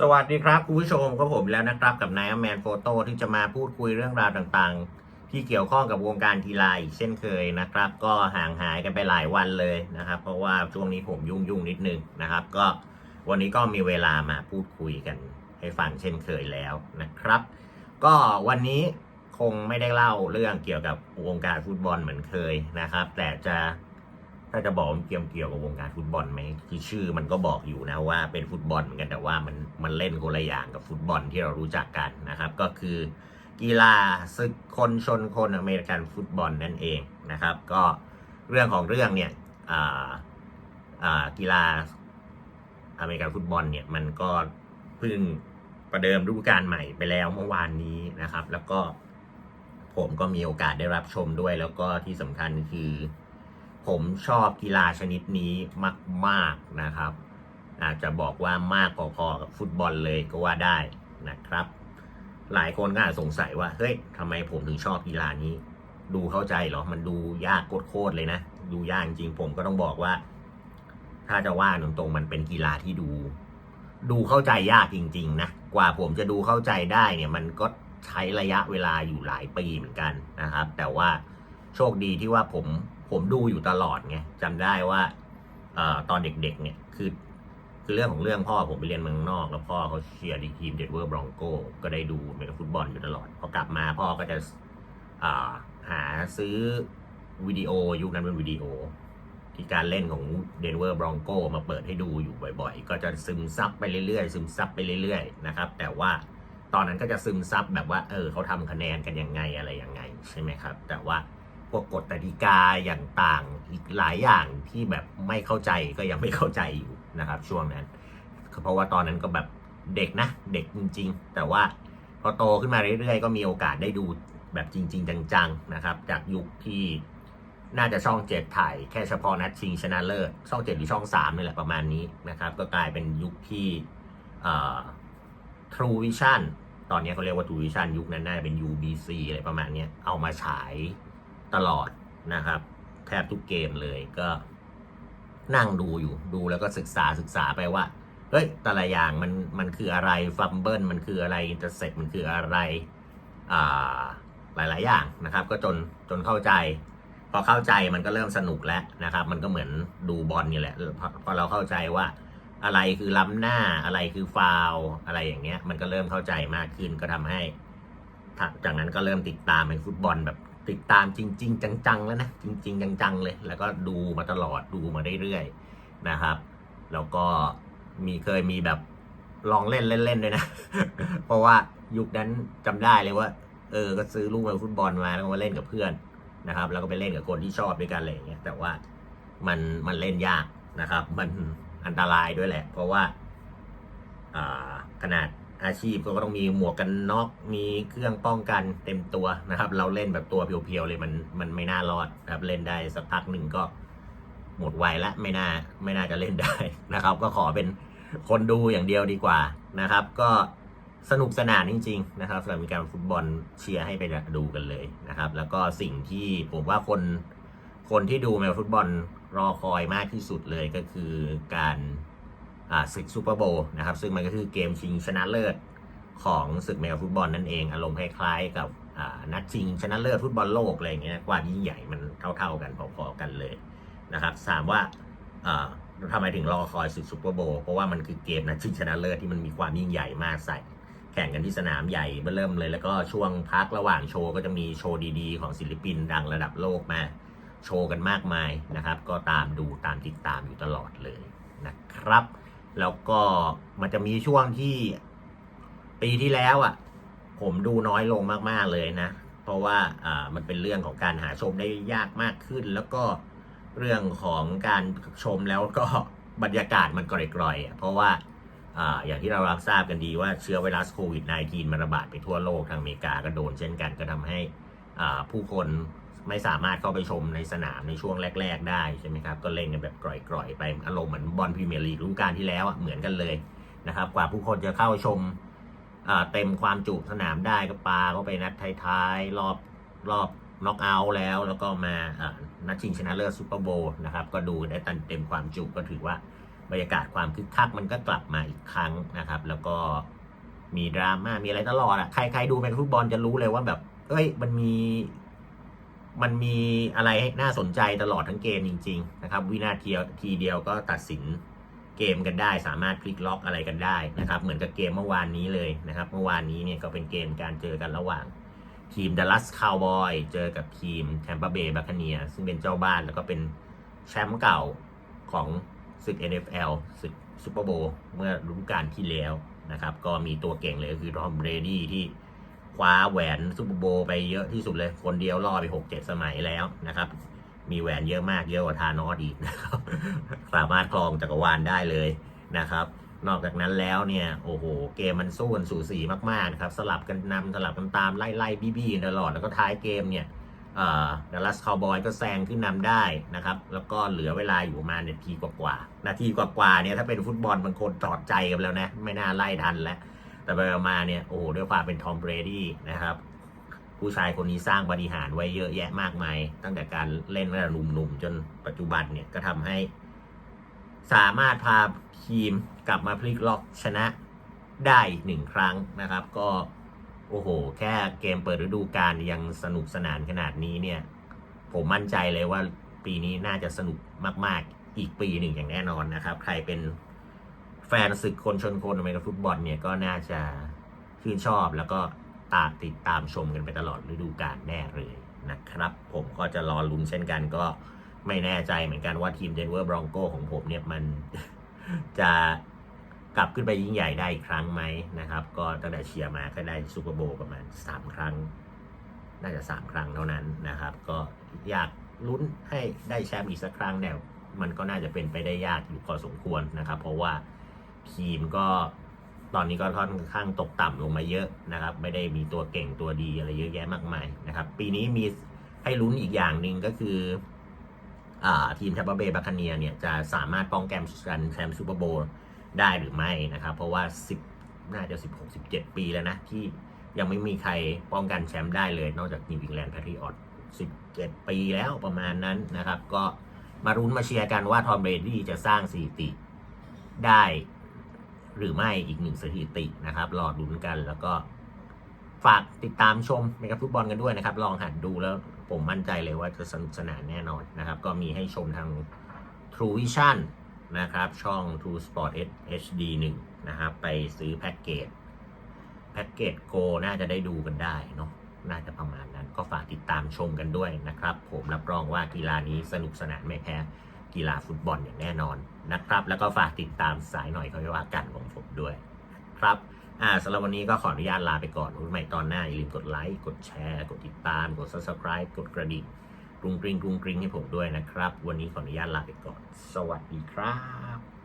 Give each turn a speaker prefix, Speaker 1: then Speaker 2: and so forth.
Speaker 1: สวัสดีครับคุณผู้ชมก็ผมแล้วนะครับกับนายแมนโฟโต้ที่จะมาพูดคุยเรื่องราวต่างๆ ที่เกี่ยวข้องกับวงการกีฬาอีกเช่นเคยนะครับ ก็ห่างหายกันไปหลายวันเลยนะครับ เพราะว่าช่วงนี้ผมยุ่งยุ่งๆนิดนึงนะครับ ก็วันนี้ก็มีเวลามาพูดคุยกันให้ฟังเช่นเคยแล้วนะครับ ก็วันนี้คงไม่ได้เล่าเรื่องเกี่ยวกับวงการฟุตบอลเหมือนเคยนะครับ แต่จะ ถ้าจะบอกเกี่ยวเกี่ยวกับวงการฟุตบอลไหมคือชื่อมันก็บอกอยู่นะว่าเป็นฟุตบอลเหมือนกันแต่ว่ามันมันเล่นคนละอย่างกับฟุตบอลที่เรารู้จักกันนะครับ ก็คือกีฬาศึกคนชนคนอเมริกันฟุตบอลนั่นเองนะครับ ก็เรื่องของเรื่องเนี่ยอ่าอ่ากีฬาอเมริกันฟุตบอลเนี่ยมันก็เพิ่งประเดิมฤดูกาลใหม่ไปแล้วเมื่อวานนี้นะครับ แล้วก็ผมก็มีโอกาสได้รับชมด้วย แล้วก็ที่สำคัญคือ ผมชอบกีฬาชนิดนี้มาก ๆนะครับ อาจจะบอกว่ามากพอๆกับฟุตบอลเลยก็ว่าได้นะครับ หลายคนก็อาจสงสัยว่าเฮ้ยทำไมผมถึงชอบกีฬานี้ ดูเข้าใจเหรอมันดูยากโคตรเลยนะ ดูยากจริงผมก็ต้องบอกว่า ถ้าจะว่าตรงๆมันเป็นกีฬาที่ดู ดูเข้าใจยากจริง ๆ นะกว่าผมจะดูเข้าใจได้เนี่ย มันก็ใช้ระยะเวลาอยู่หลายปีเหมือนกันนะครับ แต่ว่าโชคดีที่ว่าผม ผมดูอยู่ตลอดไงจำได้ว่าเอ่อตอนเด็กๆ เนี่ยคือ คือเรื่องของเรื่องพ่อผมไปเรียนเมืองนอก แล้วพ่อเขาเชียร์ทีมเดนเวอร์บรองโกก็ได้ดูเมกฟุตบอลอยู่ตลอดพอกลับมาพ่อก็จะอาหาซื้อวิดีโอยุคนั้นเป็นวิดีโอ ที่การเล่นของเดนเวอร์บรองโกมาเปิดให้ดูอยู่บ่อยๆ ก็จะซึมซับไปเรื่อยๆ ซึมซับไปเรื่อยๆนะครับ แต่ว่าตอนนั้นก็จะซึมซับแบบว่า เออเขาทำคะแนนกันยังไงอะไรยังไงใช่ไหมครับ แต่ว่า พวกกฎกติกาอย่างต่างอีกหลายอย่างที่แบบไม่เข้าใจก็ยังไม่เข้าใจอยู่นะครับ ช่วงนั้นเพราะว่าตอนนั้นก็แบบเด็กนะเด็กจริง ๆ แต่ว่าพอโตขึ้นมาเรื่อยๆ ก็มีโอกาสได้ดูแบบจริง ๆ จังๆนะครับ จากยุคที่น่าจะช่องเจ็ดถ่ายแค่เฉพาะนัดชิงชนะเลิศช่องเจ็ดหรือช่องสามนี่แหละประมาณนี้นะครับ ก็กลายเป็นยุคที่เอ่อ True Vision ตอนนี้เขาเรียกว่า True Vision ยุคนั้นน่าจะเป็น UBC อะไรประมาณนี้เอามาฉาย ตลอดนะครับ แทบทุกเกมเลยก็นั่งดูอยู่ดูแล้วก็ศึกษาศึกษาไปว่าเฮ้ยแต่ละอย่างมันมันคืออะไรฟัมเบิลมันคืออะไรอินเตอร์เซ็ตมันคืออะไรอ่าหลาย ๆ อย่างนะครับ ก็จนจนเข้าใจ พอเข้าใจมันก็เริ่มสนุกแล้วนะครับ มันก็เหมือนดูบอลนี่แหละพอพอเราเข้าใจว่า อะไรคือล้ำหน้าอะไรคือฟาวอะไรอย่างเงี้ย มันก็เริ่มเข้าใจมากขึ้นก็ทำให้จากนั้นก็เริ่มติดตามเป็นฟุตบอลแบบ ติดตามจริง ๆ จังๆแล้วนะจริง ๆ จังๆเลย แล้วก็ดูมาตลอดดูมาเรื่อยๆนะครับ แล้วก็มีเคยมีแบบลองเล่นเล่นๆด้วยนะ เพราะว่ายุคนั้นจำได้เลยว่า เออก็ซื้อลูกบอลฟุตบอลมาแล้วก็มาเล่นกับเพื่อนนะครับ แล้วก็ไปเล่นกับคนที่ชอบด้วยกันอะไรอย่างเงี้ยแต่ว่ามันมันเล่นยากนะครับ มันอันตรายด้วยแหละ เพราะว่าขนาด อาชีพก็ต้องมีหมวกกันน็อกมีเครื่องป้องกันเต็มตัวนะครับ เราเล่นแบบตัวเพียวๆเลยมันมันไม่น่ารอดนะครับเล่นได้สักพักหนึ่งก็หมดวัยละไม่น่าไม่น่าจะเล่นได้นะครับ ก็ขอเป็นคนดูอย่างเดียวดีกว่านะครับ ก็สนุกสนานจริง ๆ นะครับสำหรับมีการฟุตบอลเชียร์ให้ไปดูกันเลยนะครับ แล้วก็สิ่งที่ผมว่าคนคนที่ดูแมวฟุตบอลรอคอยมากที่สุดเลยก็คือการ ศึกซูเปอร์โบนะครับ ซึ่งมันก็คือเกมชิงชนะเลิศของศึกแมวฟุตบอลนั่นเองอารมณ์คล้ายๆกับนัดชิงชนะเลิศฟุตบอลโลกอะไรอย่างเงี้ยความยิ่งใหญ่มันเท่าๆกันพอๆกันเลยนะครับถามว่าทำไมถึงรอคอยศึกซูเปอร์โบเพราะว่ามันคือเกมนัดชิงชนะเลิศที่มันมีความยิ่งใหญ่มากใส่แข่งกันที่สนามใหญ่เริ่มเลย แล้วก็ช่วงพักระหว่างโชว์ก็จะมีโชว์ดีๆ ของศิลปินดังระดับโลกมาโชว์กันมากมายนะครับ ก็ตามดูตามติดตามอยู่ตลอดเลยนะครับ แล้วก็มันจะมีช่วงที่ปีที่แล้วอะ ผมดูน้อยลงมากๆเลยนะ เพราะว่าอ่ามันเป็นเรื่องของการหาชมได้ยากมากขึ้น แล้วก็เรื่องของการชมแล้วก็บรรยากาศมันกร่อยๆอะเพราะว่าอ่าอย่างที่เรารับทราบกันดีว่าเชื้อไวรัสโควิด -19 มันระบาดไปทั่วโลกทางอเมริกาก็โดนเช่นกันก็ทำให้อ่าผู้คน ไม่สามารถเข้าไปชมในสนามในช่วงแรก ๆ ได้ใช่ไหมครับ ก็เล่นกันแบบกร่อยๆ ไปอารมณ์เหมือนบอลพรีเมียร์ลีกฤดูกาลที่แล้วอะเหมือนกันเลยนะครับ กว่าผู้คนจะเข้าชมอ่าเต็มความจุสนามได้ก็ปาก็ไปนัดท้ายๆรอบรอบน็อกเอาท์แล้ว แล้วก็มานัดชิงชนะเลิศซูเปอร์โบว์นะครับ ก็ดูได้ตันเต็มความจุก็ถือว่าบรรยากาศความคึกคักมันก็กลับมาอีกครั้งนะครับ แล้วก็มีดราม่ามีอะไรตลอดอะใครใครดูเป็นฟุตบอลจะรู้เลยว่าแบบ เอ้ย มันมี มันมีอะไรให้น่าสนใจตลอดทั้งเกมจริง ๆ นะครับ วินาทีทีเดียวก็ตัดสินเกมกันได้ สามารถพลิกล็อกอะไรกันได้นะครับ เหมือนกับเกมเมื่อวานนี้เลยนะครับ เมื่อวานนี้เนี่ยก็เป็นเกมการเจอกันระหว่างทีมดัลลัสคาวบอยเจอกับทีมแทมเปอร์เบย์บัคเนียซึ่งเป็นเจ้าบ้านแล้วก็เป็นแชมป์เก่าของศึก NFL ศึกซูเปอร์โบเมื่อฤดูกาลที่แล้วนะครับ ก็มีตัวเก่งเลยก็คือทอมเบรดี้ที่ คว้าแหวนซูเปอร์โบไปเยอะที่สุดเลย คนเดียวล่อไป6-7สมัยแล้วนะครับ มีแหวนเยอะมากเยอะกว่าทานอสอีกนะครับ สามารถครองจักรวาลได้เลยนะครับ นอกจากนั้นแล้วเนี่ยโอ้โห เกมมันสู้กันสูสีมากๆนะครับ สลับกันนำสลับกันตามไล่ไล่บี้บี้ตลอดแล้วก็ท้ายเกมเนี่ยเออดัลลัสคาวบอยก็แซงขึ้นนำได้นะครับ แล้วก็เหลือเวลาอยู่ประมาณนาทีกว่าๆนาทีกว่าๆเนี่ยถ้าเป็นฟุตบอลบางคนถอดใจกันแล้วนะ ไม่น่าไล่ทันแล้ว แต่ไปมาเนี่ยโอ้โหด้วยความเป็นทอมเบรดี้นะครับ ผู้ชายคนนี้สร้างปาฏิหารย์ไว้เยอะแยะมากมาย ตั้งแต่การเล่นตั้งแต่หนุ่มๆจนปัจจุบันเนี่ยก็ทำให้ สามารถพาทีมกลับมาพลิกล็อกชนะได้หนึ่งครั้งนะครับ ก็โอ้โห แค่เกมเปิดฤดูกาลยังสนุกสนานขนาดนี้เนี่ย ผมมั่นใจเลยว่าปีนี้น่าจะสนุกมาก ๆ อีกปีหนึ่งอย่างแน่นอนนะครับ ใครเป็น แฟนศึกคนชนคนอเมริกันฟุตบอลเนี่ยก็น่าจะชื่นชอบแล้วก็ตามติดตามชมกันไปตลอดฤดูกาลแน่เลยนะครับ ผมก็จะรอลุ้นเช่นกันก็ไม่แน่ใจเหมือนกันว่าทีมเดนเวอร์บรองโกของผมเนี่ยมันจะกลับขึ้นไปยิ่งใหญ่ได้อีกครั้งไหมนะครับ ก็ตั้งแต่เชียร์มาก็ได้ซูเปอร์โบว์ประมาณ 3 ครั้ง น่าจะ 3 ครั้งเท่านั้นนะครับ ก็อยากลุ้นให้ได้แชมป์อีกสักครั้งแต่มันก็น่าจะเป็นไปได้ยากอยู่พอสมควรนะครับ เพราะว่า ทีมก็ตอนนี้ก็ค่อนข้างตกต่ำลงมาเยอะนะครับ ไม่ได้มีตัวเก่งตัวดีอะไรเยอะแยะมากมายนะครับ ปีนี้มีให้ลุ้นอีกอย่างหนึ่งก็คืออทีมแทมเปอร์เบย์บัคเนียเนี่ยจะสามารถป้องกันแชมป์ซูเปอร์โบว์ได้หรือไม่นะครับ เพราะว่า 10 น่าจะ 16 17 ปีแล้วนะ ที่ยังไม่มีใครป้องกันแชมป์ได้เลย นอกจากนิวอิงแลนด์แพทริออต17 ปีแล้วประมาณนั้นนะครับ ก็มารุ้นมาเชียร์กันว่าทอมเบรดี้จะสร้างสถิติได้ หรือไม่อีกหนึ่งสถิตินะครับรอลุ้นกันแล้วก็ฝากติดตามชมเมกาฟุตบอลกันด้วยนะครับ ลองหัดดูแล้วผมมั่นใจเลยว่าจะสนุกสนานแน่นอนนะครับ ก็มีให้ชมทาง True Vision นะครับ ช่อง True Sport HD 1นะครับ ไปซื้อแพ็กเกจแพ็กเกจโกน่าจะได้ดูกันได้เนาะน่าจะประมาณนั้น ก็ฝากติดตามชมกันด้วยนะครับ ผมรับรองว่ากีฬานี้สนุกสนานไม่แพ้ กีฬาฟุตบอลอย่างแน่นอนนะครับ แล้วก็ฝากติดตามสายหน่อยเขาว่ากันของผมด้วยครับอ่าสำหรับวันนี้ก็ขออนุญาตลาไปก่อนไว้ใหม่ตอนหน้าอย่าลืมกดไลค์กดแชร์กดติดตามกด subscribe กดกระดิ่งกรุงกริงกรุงกริงให้ผมด้วยนะครับ วันนี้ขออนุญาตลาไปก่อน สวัสดีครับ